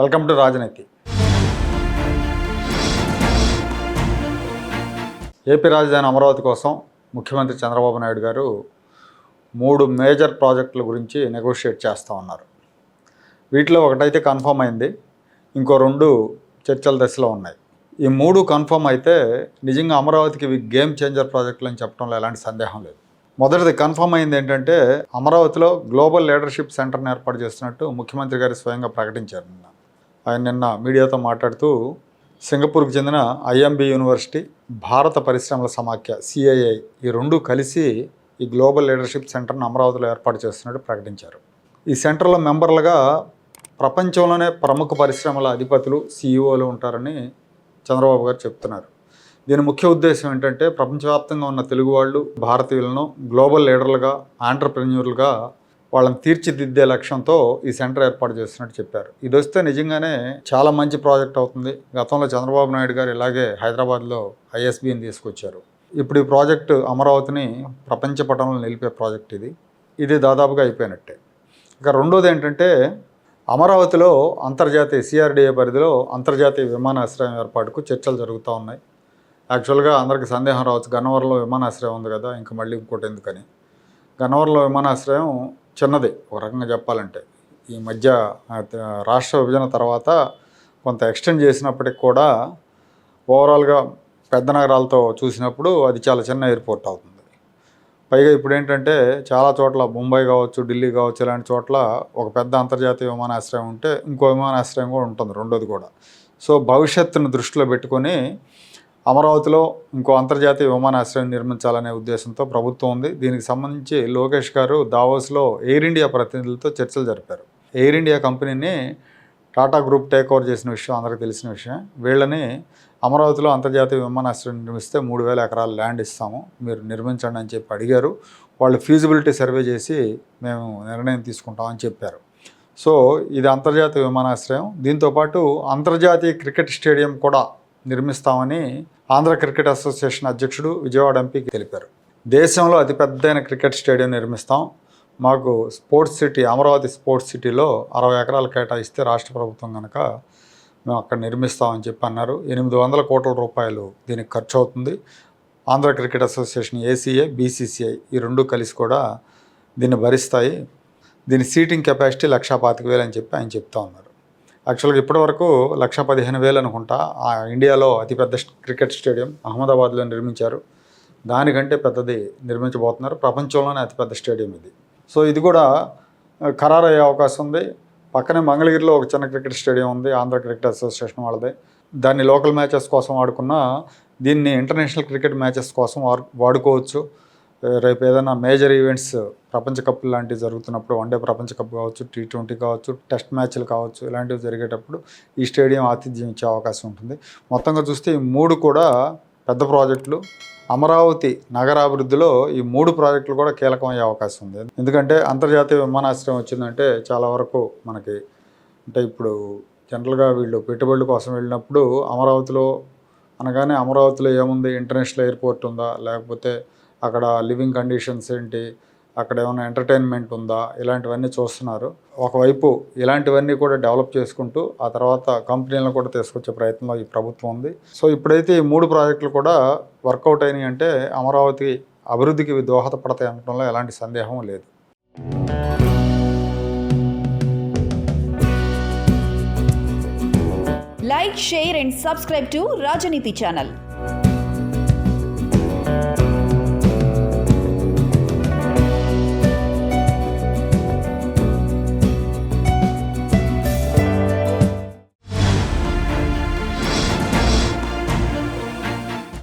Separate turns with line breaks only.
Welcome to రాజనీతి. AP రాజధాని అమరావతి కోసం ముఖ్యమంత్రి చంద్రబాబు నాయుడు గారు మూడు మేజర్ ప్రాజెక్టుల గురించి నెగోషియేట్ చేస్తూ ఉన్నారు. వీటిలో ఒకటైతే కన్ఫర్మ్ అయింది ఇంకో రెండు చర్చల దశలో ఉన్నాయి. ఈ మూడు కన్ఫర్మ్ అయితే నిజంగా అమరావతికి గేమ్ చేంజర్ ప్రాజెక్టులు అని చెప్పడంలో ఎలాంటి సందేహం లేదు. మొదటిది కన్ఫర్మ్ అయింది ఏంటంటే అమరావతిలో గ్లోబల్ లీడర్షిప్ సెంటర్ని ఏర్పాటు చేస్తున్నట్టు ముఖ్యమంత్రి గారు స్వయంగా ప్రకటించారు నిన్న. ఆయన నిన్న మీడియాతో మాట్లాడుతూ సింగపూర్కి చెందిన ఐఎంబి యూనివర్సిటీ భారత పరిశ్రమల సమాఖ్య సిఐఐ ఈ రెండు కలిసి ఈ గ్లోబల్ లీడర్షిప్ సెంటర్ను అమరావతిలో ఏర్పాటు చేస్తున్నట్టు ప్రకటించారు. ఈ సెంటర్లో మెంబర్లుగా ప్రపంచంలోనే ప్రముఖ పరిశ్రమల అధిపతులు సీఈఓలు ఉంటారని చంద్రబాబు గారు చెప్తున్నారు. దీని ముఖ్య ఉద్దేశం ఏంటంటే ప్రపంచవ్యాప్తంగా ఉన్న తెలుగు వాళ్ళు భారతీయులను గ్లోబల్ లీడర్లుగా ఆంటర్ప్రెన్యూర్లుగా వాళ్ళని తీర్చిదిద్దే లక్ష్యంతో ఈ సెంటర్ ఏర్పాటు చేస్తున్నట్టు చెప్పారు. ఇది వస్తే నిజంగానే చాలా మంచి ప్రాజెక్ట్ అవుతుంది. గతంలో చంద్రబాబు నాయుడు గారు ఇలాగే హైదరాబాద్లో ఐఎస్బీని తీసుకొచ్చారు. ఇప్పుడు ఈ ప్రాజెక్టు అమరావతిని ప్రపంచ పటంలో నిలిపే ప్రాజెక్ట్ ఇది. ఇది దాదాపుగా అయిపోయినట్టే. ఇక రెండోది ఏంటంటే అమరావతిలో అంతర్జాతీయ సిఆర్డీఏ పరిధిలో అంతర్జాతీయ విమానాశ్రయం ఏర్పాటుకు చర్చలు జరుగుతూ ఉన్నాయి. యాక్చువల్గా అందరికీ సందేహం రావచ్చు గన్నవరంలో విమానాశ్రయం ఉంది కదా ఇంకా మళ్ళీ ఇంకోటి ఎందుకని. గన్నవరంలో విమానాశ్రయం చిన్నది. ఒక రకంగా చెప్పాలంటే. ఈ మధ్య రాష్ట్ర విభజన తర్వాత కొంత ఎక్స్టెండ్ చేసినప్పటికి కూడా ఓవరాల్గా పెద్ద నగరాలతో చూసినప్పుడు అది చాలా చిన్న ఎయిర్పోర్ట్ అవుతుంది. పైగా ఇప్పుడు ఏంటంటే చాలా చోట్ల ముంబై కావచ్చు ఢిల్లీ కావచ్చు ఇలాంటి చోట్ల ఒక పెద్ద అంతర్జాతీయ విమానాశ్రయం ఉంటే ఇంకో విమానాశ్రయం కూడా ఉంటుంది రెండోది కూడా. సో భవిష్యత్తును దృష్టిలో పెట్టుకొని అమరావతిలో ఇంకో అంతర్జాతీయ విమానాశ్రయం నిర్మించాలనే ఉద్దేశంతో ప్రభుత్వం ఉంది. దీనికి సంబంధించి లోకేష్ గారు దావోస్లో ఎయిర్ ఇండియా ప్రతినిధులతో చర్చలు జరిపారు. ఎయిర్ ఇండియా కంపెనీని టాటా గ్రూప్ టేక్ ఓవర్ చేసిన విషయం అందరికీ తెలిసిన విషయం. వీళ్ళని అమరావతిలో అంతర్జాతీయ విమానాశ్రయం నిర్మిస్తే మూడు వేల ఎకరాల ల్యాండ్ ఇస్తాము మీరు నిర్మించండి అని చెప్పి అడిగారు. వాళ్ళు ఫీజిబిలిటీ సర్వే చేసి మేము నిర్ణయం తీసుకుంటామని చెప్పారు. సో ఇది అంతర్జాతీయ విమానాశ్రయం. దీంతోపాటు అంతర్జాతీయ క్రికెట్ స్టేడియం కూడా నిర్మిస్తామని ఆంధ్ర క్రికెట్ అసోసియేషన్ అధ్యక్షుడు విజయవాడ ఎంపీకి తెలిపారు. దేశంలో అతిపెద్దైన క్రికెట్ స్టేడియం నిర్మిస్తాం. మాకు స్పోర్ట్స్ సిటీ అమరావతి స్పోర్ట్స్ సిటీలో అరవై ఎకరాలు కేటాయిస్తే రాష్ట్ర ప్రభుత్వం కనుక మేము అక్కడ నిర్మిస్తామని చెప్పి అన్నారు. ఎనిమిది వందల కోట్ల రూపాయలు దీనికి ఖర్చు అవుతుంది Andhra cricket association ACA BCCI ఈ రెండు కలిసి కూడా దీన్ని భరిస్తాయి. దీని సీటింగ్ కెపాసిటీ లక్షా పాతిక వేలు అని చెప్పి ఆయన చెప్తా ఉన్నారు. యాక్చువల్గా ఇప్పటివరకు లక్ష పదిహేను వేలు అనుకుంటా ఆ ఇండియాలో అతిపెద్ద క్రికెట్ స్టేడియం అహ్మదాబాద్లో నిర్మించారు. దానికంటే పెద్దది నిర్మించబోతున్నారు. ప్రపంచంలోనే అతిపెద్ద స్టేడియం ఇది. సో ఇది కూడా ఖరారు అయ్యే అవకాశం ఉంది. పక్కనే మంగళగిరిలో ఒక చిన్న క్రికెట్ స్టేడియం ఉంది ఆంధ్ర క్రికెట్ అసోసియేషన్ వాళ్ళది. దాన్ని లోకల్ మ్యాచెస్ కోసం వాడుకున్న దీన్ని ఇంటర్నేషనల్ క్రికెట్ మ్యాచెస్ కోసం వాడు- వాడుకోవచ్చు. రేపు ఏదైనా మేజర్ ఈవెంట్స్ ప్రపంచ కప్ లాంటివి జరుగుతున్నప్పుడు వన్డే ప్రపంచ కప్ కావచ్చు టీ ట్వంటీ కావచ్చు టెస్ట్ మ్యాచ్లు కావచ్చు ఇలాంటివి జరిగేటప్పుడు ఈ స్టేడియం ఆతిథ్యం ఇచ్చే అవకాశం ఉంటుంది. మొత్తంగా చూస్తే ఈ మూడు కూడా పెద్ద ప్రాజెక్టులు. అమరావతి నగరాభివృద్ధిలో ఈ మూడు ప్రాజెక్టులు కూడా కీలకమయ్యే అవకాశం ఉంది. ఎందుకంటే అంతర్జాతీయ విమానాశ్రయం వచ్చిందంటే చాలా వరకు మనకి అంటే ఇప్పుడు జనరల్గా వీళ్ళు పెట్టుబడుల కోసం వెళ్ళినప్పుడు అమరావతిలో అనగానే అమరావతిలో ఏముంది? ఇంటర్నేషనల్ ఎయిర్పోర్ట్ ఉందా? లేకపోతే అక్కడ లివింగ్ కండిషన్స్ ఏంటి? అక్కడ ఏమైనా ఎంటర్టైన్మెంట్ ఉందా? ఇలాంటివన్నీ చూస్తున్నారు. ఒకవైపు ఇలాంటివన్నీ కూడా డెవలప్ చేసుకుంటూ ఆ తర్వాత కంపెనీలను కూడా తీసుకొచ్చే ప్రయత్నంలో ఈ ప్రభుత్వం ఉంది. సో ఇప్పుడైతే ఈ మూడు ప్రాజెక్టులు కూడా వర్కౌట్ అయినాయి అంటే అమరావతి అభివృద్ధికి ఇవి దోహదపడతాయి అనడంలో ఎలాంటి సందేహం లేదు.
Like share and subscribe to Rajaniti channel.